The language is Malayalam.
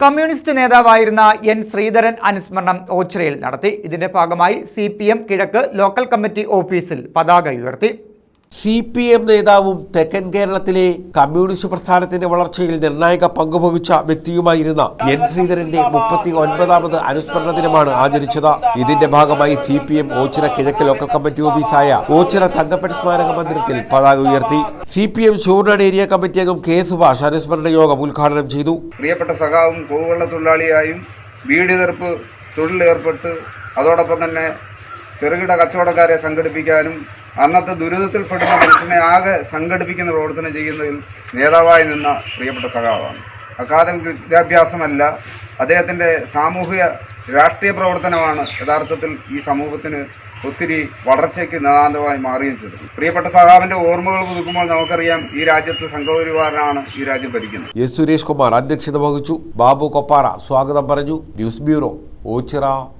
കമ്മ്യൂണിസ്റ്റ് നേതാവായിരുന്ന എൻ ശ്രീധരൻ അനുസ്മരണം ഓച്ചിറയിൽ നടത്തി. ഇതിന്റെ ഭാഗമായി സി കിഴക്ക് ലോക്കൽ കമ്മിറ്റി ഓഫീസിൽ പതാക ഉയർത്തി. സി പി എം നേതാവും തെക്കൻ കേരളത്തിലെ കമ്മ്യൂണിസ്റ്റ് പ്രസ്ഥാനത്തിന്റെ വളർച്ചയിൽ നിർണായക പങ്കുവഹിച്ച വ്യക്തിയുമായിരുന്ന എൻ ശ്രീധരന്റെ മുപ്പത്തി ഒൻപതാമത് അനുസ്മരണ ദിനമാണ് ആചരിച്ചത്. ഇതിന്റെ ഭാഗമായി സി പി എം ഓച്ചിറ കിഴക്ക് ലോക്കൽ കമ്മിറ്റി ഓഫീസായ ഓച്ചിറ തങ്കപ്പൻ സ്മാരക മന്ദിരത്തിൽ പതാക ഉയർത്തി. C P M Choornad area committee അംഗം കെ സുഭാഷ് അനുസ്മരണ യോഗം ഉദ്ഘാടനം ചെയ്തു. പ്രിയപ്പെട്ട സഖാവും കോവുവെള്ള തൊഴിലാളിയായും വീട് തീർപ്പ് തൊഴിലേർപ്പെട്ട് അതോടൊപ്പം തന്നെ ചെറുകിട കച്ചവടക്കാരെ സംഘടിപ്പിക്കാനും അന്നത്തെ ദുരിതത്തിൽപ്പെടുന്ന മനുഷ്യനെ ആകെ സംഘടിപ്പിക്കുന്ന പ്രവർത്തനം ചെയ്യുന്നതിൽ നേതാവായി നിന്ന പ്രിയപ്പെട്ട സഖാവാണ്. അക്കാദമിക് വിദ്യാഭ്യാസമല്ല അദ്ദേഹത്തിന്റെ സാമൂഹിക രാഷ്ട്രീയ പ്രവർത്തനമാണ് യഥാർത്ഥത്തിൽ ഈ സമൂഹത്തിന് ഒത്തിരി വളർച്ചയ്ക്ക് നിതാന്തമായി മാറുകയും ചെയ്തത്. പ്രിയപ്പെട്ട സഖാവിന്റെ ഓർമ്മകൾ പുതുക്കുമ്പോൾ നമുക്കറിയാം ഈ രാജ്യത്ത് സംഘപരിവാരനാണ് ഈ രാജ്യം ഭരിക്കുന്നത്. എസ് സുരേഷ് കുമാർ അധ്യക്ഷത വഹിച്ചു. ബാബു കൊപ്പാറ സ്വാഗതം പറഞ്ഞു. News bureau Ochira.